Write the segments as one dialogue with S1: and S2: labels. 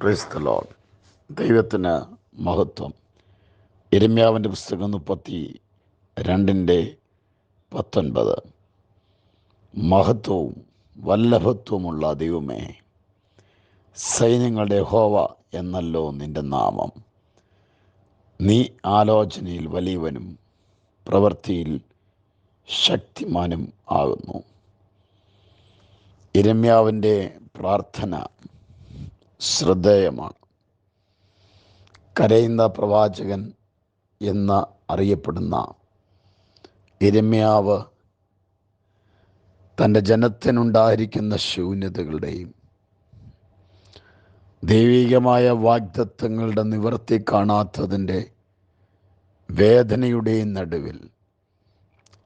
S1: Price ദൈവത്തിന് മഹത്വം. ഇരമ്യാവിന്റെ പുസ്തകം മുപ്പത്തി രണ്ടിന്റെ പത്തൊൻപത്. മഹത്വവും വല്ലഭത്വമുള്ള ദൈവമേ സൈന്യങ്ങളുടെ ഹോവ എന്നല്ലോ നിന്റെ നാമം. നീ ആലോചനയിൽ വലിയവനും പ്രവൃത്തിയിൽ ശക്തിമാനും ആകുന്നു. ഇരമ്യാവിന്റെ പ്രാർത്ഥന ശ്രദ്ധേയമാണ്. കരയുന്ന പ്രവാചകൻ എന്ന് അറിയപ്പെടുന്ന ഇരമ്യാവ് തന്റെ ജനത്തിനുണ്ടായിരിക്കുന്ന ശൂന്യതകളുടെയും ദൈവികമായ വാഗ്ദത്വങ്ങളുടെ നിവർത്തി കാണാത്തതിന്റെ വേദനയുടെയും നടുവിൽ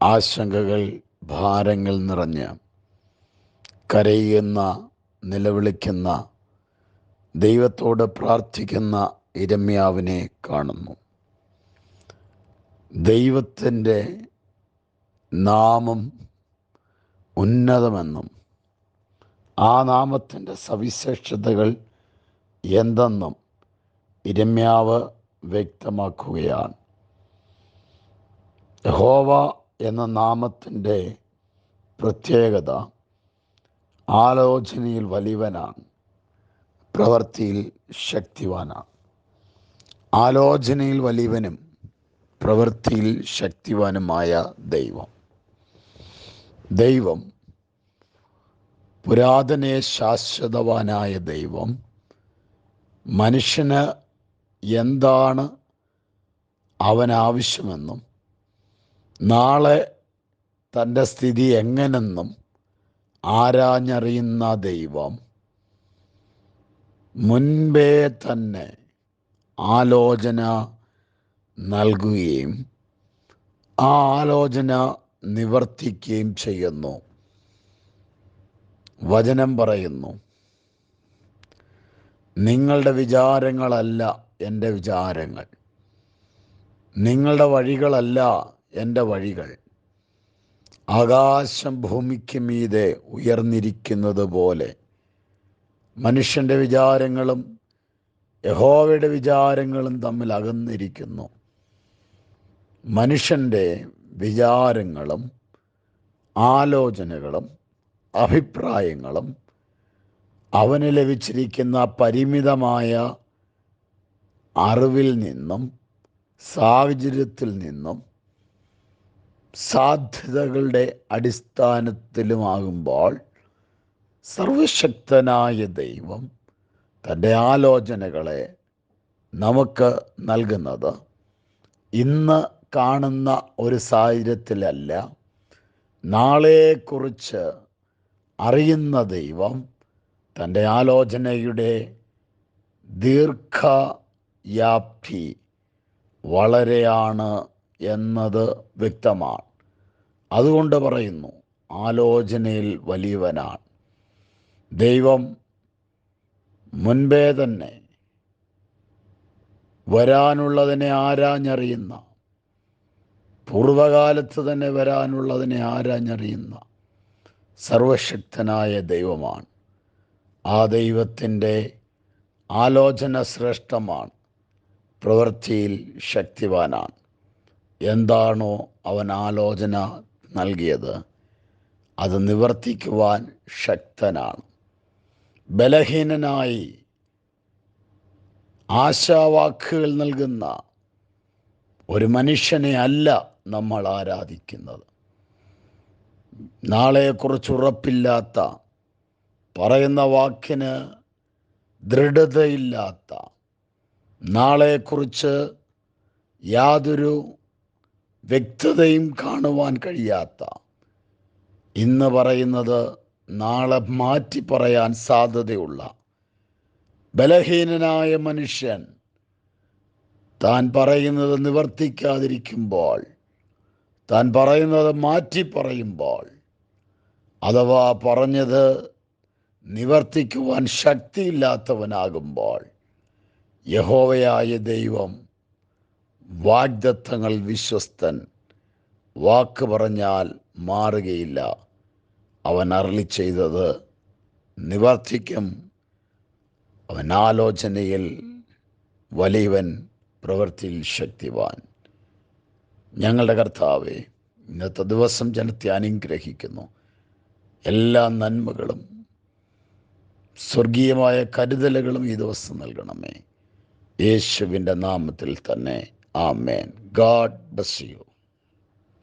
S1: ആശങ്കകൾ ഭാരങ്ങൾ നിറഞ്ഞ് കരയുന്ന നിലവിളിക്കുന്ന ദൈവത്തോട് പ്രാർത്ഥിക്കുന്ന ഇരമ്യാവിനെ കാണുന്നു. ദൈവത്തിന്റെ നാമം ഉന്നതമെന്നും ആ നാമത്തിന്റെ സവിശേഷതകൾ എന്തെന്നും ഇരമ്യാവ് വ്യക്തമാക്കുകയാണ്. ഹോവ എന്ന നാമത്തിന്റെ പ്രത്യേകത ആലോചനയിൽ വലിയവനാണ്. പ്രവൃത്തിയിൽ ശക്തിവാനാണ് ആലോചനയിൽ വലിയവനും പ്രവൃത്തിയിൽ ശക്തിവാനുമായ ദൈവം. ദൈവം പുരാതനെ ശാശ്വതവാനായ ദൈവം. മനുഷ്യന് എന്താണ് അവനാവശ്യമെന്നും നാളെ തന്റെ സ്ഥിതി എങ്ങനെന്നും ആരാഞ്ഞറിയുന്ന ദൈവം മുൻപേ തന്നെ ആലോചന നൽകുകയും ആ ആലോചന നിവർത്തിക്കുകയും ചെയ്യുന്നു. വചനം പറയുന്നു നിങ്ങളുടെ വിചാരങ്ങളല്ല എന്റെ വിചാരങ്ങൾ. നിങ്ങളുടെ വഴികളല്ല എന്റെ വഴികൾ. ആകാശം ഭൂമിക്ക് മീതെ ഉയർന്നിരിക്കുന്നത് പോലെ മനുഷ്യന്റെ വിചാരങ്ങളും യഹോവയുടെ വിചാരങ്ങളും തമ്മിൽ അകന്നിരിക്കുന്നു. മനുഷ്യന്റെ വിചാരങ്ങളും ആലോചനകളും അഭിപ്രായങ്ങളും അവന് ലഭിച്ചിരിക്കുന്ന പരിമിതമായ അറിവിൽ നിന്നും സാഹചര്യത്തിൽ നിന്നും സാധ്യതകളുടെ അടിസ്ഥാനത്തിലുമാകുമ്പോൾ സർവശക്തനായ ദൈവം തന്റെ ആലോചനകളെ നമുക്ക് നൽകുന്നത് ഇന്ന് കാണുന്ന ഒരു സാഹചര്യത്തിലല്ല നാളെക്കുറിച്ച് അറിയുന്ന ദൈവം തന്റെ ആലോചനയുടെ ദീർഘയാപ്തി വളരെയാണ് എന്നത് വ്യക്തമാണ്. അതുകൊണ്ട് പറയുന്നു ആലോചനയിൽ വലിയവനാണ്. ദൈവം മുൻപേ തന്നെ വരാനുള്ളതിനെ ആരാഞ്ഞറിയുന്ന പൂർവകാലത്ത് തന്നെ വരാനുള്ളതിനെ ആരാഞ്ഞറിയുന്ന സർവശക്തനായ ദൈവമാണ്. ആ ദൈവത്തിന്റെ ആലോചന ശ്രേഷ്ഠമാണ് പ്രവൃത്തിയിൽ ശക്തിവാനാണ്. എന്താണോ അവൻ ആലോചന നൽകിയത് അത് നിവർത്തിക്കുവാൻ ശക്തനാണ്. ബലഹീനനായി ആശാവാക്കുകൾ നൽകുന്ന ഒരു മനുഷ്യനെ അല്ല നമ്മൾ ആരാധിക്കുന്നത്. നാളെക്കുറിച്ച് ഉറപ്പില്ലാത്ത പറയുന്ന വാക്കിന് ദൃഢതയില്ലാത്ത നാളെക്കുറിച്ച് യാതൊരു വ്യക്തതയും കാണുവാൻ കഴിയാത്ത ഇന്ന് പറയുന്നത് നാളെ മാറ്റി പറയാൻ സാധ്യതയുള്ള ബലഹീനനായ മനുഷ്യൻ താൻ പറയുന്നത് നിവർത്തിക്കാതിരിക്കുമ്പോൾ താൻ പറയുന്നത് മാറ്റി പറയുമ്പോൾ അഥവാ പറഞ്ഞത് നിവർത്തിക്കുവാൻ ശക്തിയില്ലാത്തവനാകുമ്പോൾ യഹോവയായ ദൈവം വാഗ്ദത്തങ്ങൾ വിശ്വസ്തൻ വാക്ക് പറഞ്ഞാൽ മാറുകയില്ല. അവൻ അരളി ചെയ്തത് നിവർത്തിക്കും. അവൻ ആലോചനയിൽ വലിയവൻ പ്രവൃത്തിയിൽ ശക്തിവാൻ. ഞങ്ങളുടെ കർത്താവെ ഇന്നത്തെ ദിവസം ജനത്തെ അനുഗ്രഹിക്കുന്നു. എല്ലാ നന്മകളും സ്വർഗീയമായ കരുതലുകളും ഈ ദിവസം നൽകണമേ. യേശുവിന്റെ നാമത്തിൽ തന്നെ ആ മേൻ ഗാഡ് ബസ് യു.